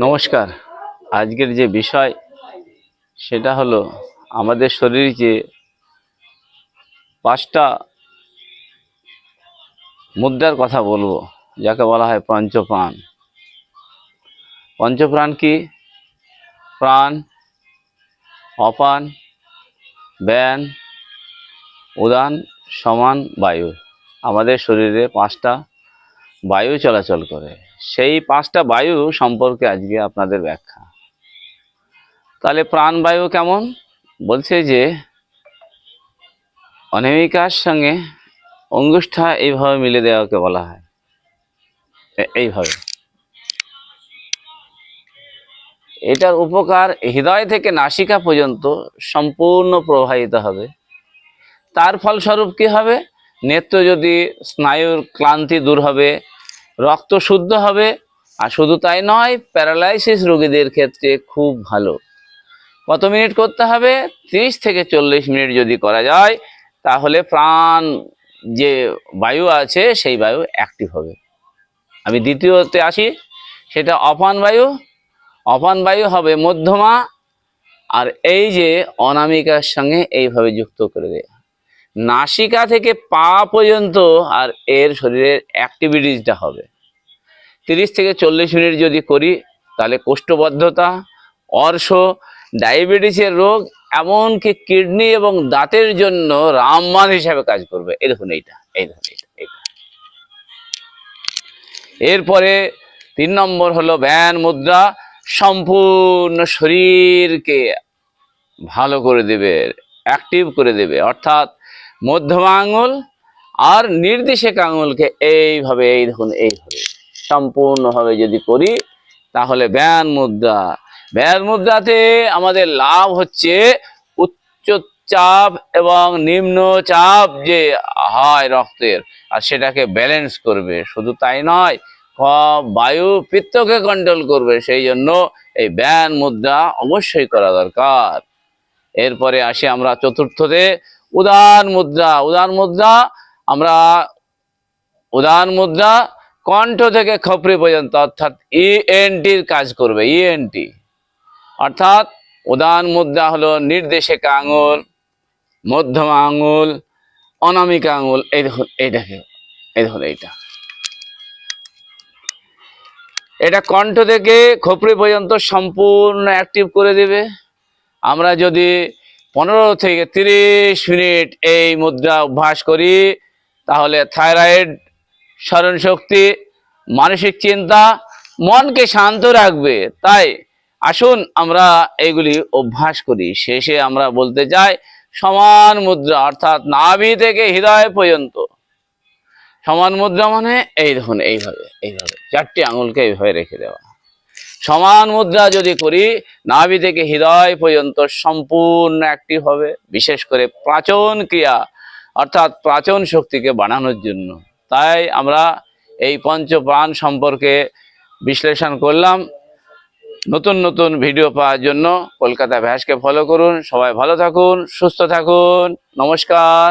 নমস্কার। আজকের যে বিষয়, সেটা হলো আমাদের শরীর যে পাঁচটা মুদ্রার কথা বলব, যাকে বলা হয় পঞ্চপ্রাণ। পঞ্চপ্রাণ কি? প্রাণ, অপান, ব্যান, উদান, সমান, বায়ু। আমাদের শরীরে পাঁচটা বায়ু চলাচল করে। সেই পাঁচটা বায়ু সম্পর্কে আজকে আপনাদের ব্যাখ্যা। তাহলে প্রাণবায়ু কেমন? বলছে যে, অনামিকার সঙ্গে অঙ্গুষ্ঠা এইভাবে মিলে দেওয়াকে বলা হয়। এইভাবে। এটার উপকার হৃদয় থেকে নাসিকা পর্যন্ত সম্পূর্ণ প্রবাহিত হবে। তার ফলস্বরূপ কি হবে? নেত্র যদি স্নায়ুর ক্লান্তি দূর হবে রক্ত শুদ্ধ হবে। আর শুধু তাই নয়, প্যারালাইসিস রোগীদের ক্ষেত্রে খুব ভালো। কত মিনিট করতে হবে? তিরিশ থেকে চল্লিশ মিনিট যদি করা যায়, তাহলে প্রাণ যে বায়ু আছে, সেই বায়ু অ্যাক্টিভ হবে। আমি দ্বিতীয়তে আসি, সেটা অপান বায়ু। অপান বায়ু হবে মধ্যমা, আর এই যে অনামিকার সঙ্গে এইভাবে যুক্ত করে দেয়। নাসিকা থেকে পা পর্যন্ত আর এর শরীরের অ্যাক্টিভিটিসটা হবে। তিরিশ থেকে চল্লিশ মিনিট যদি করি, তাহলে কোষ্ঠবদ্ধতা, অর্শ, ডায়াবেটিসের রোগ, এমনকি কিডনি এবং দাঁতের জন্য রামবান হিসাবে কাজ করবে। দেখুন এইটা, এই দেখুন এইটা এইটা। এরপরে তিন নম্বর হলো ব্যান মুদ্রা, সম্পূর্ণ শরীরকে ভালো করে দেবে অ্যাক্টিভ করে দেবে। অর্থাৎ মধ্যমা আঙুল আর নির্দেশক আঙুলকে এইভাবে, এই দেখুন, এইভাবে। সম্পূর্ণভাবে যদি করি, তাহলে ব্যান মুদ্রা। ব্যান মুদ্রাতে আমাদের লাভ হচ্ছে উচ্চ চাপ এবং নিম্ন চাপ যে হয় রক্তের, আর সেটাকে ব্যালেন্স করবে। শুধু তাই নয় বায়ু পিত্তকে কন্ট্রোল করবে, সেই জন্য এই ব্যান মুদ্রা অবশ্যই করা দরকার। এরপরে আসি আমরা চতুর্থতে উদান মুদ্রা উদান মুদ্রা, আমরা উদান মুদ্রা কণ্ঠ থেকে খপরি পর্যন্ত, অর্থাৎ ইএনটির কাজ করবে ইএনটি অর্থাৎ উদান মুদ্রা হলো নির্দেশিকা আঙুল, মধ্যমা আঙুল, অনামিকা আঙুল, এই দেখুন এইটাকে এই দেখুন এইটা। এটা কণ্ঠ থেকে খপরি পর্যন্ত সম্পূর্ণ অ্যাক্টিভ করে দেবে। আমরা যদি পনেরো থেকে তিরিশ মিনিট এই মুদ্রা অভ্যাস করি, তাহলে থাইরয়েড স্মরণ শক্তি মানসিক চিন্তা, মনকে শান্ত রাখবে। তাই আসুন আমরা এইগুলি অভ্যাস করি। শেষে আমরা বলতে চাই, সমান মুদ্রা, অর্থাৎ নাভি থেকে হৃদয় পর্যন্ত। সমান মুদ্রা মানে এই দেখুন, এইভাবে এইভাবে, চারটি আঙুলকে এইভাবে রেখে দেওয়া। সমান মুদ্রা যদি করি, নাভি থেকে হৃদয় পর্যন্ত সম্পূর্ণ অ্যাক্টিভ হবে, বিশেষ করে প্রাচন ক্রিয়া, অর্থাৎ প্রাচন শক্তিকে বাড়ানোর জন্য। তাই আমরা এই পঞ্চপ্রাণ সম্পর্কে বিশ্লেষণ করলাম। নতুন নতুন ভিডিও পাওয়ার জন্য কলকাতা ভ্যাসকে ফলো করুন। সবাই ভালো থাকুন, সুস্থ থাকুন। নমস্কার।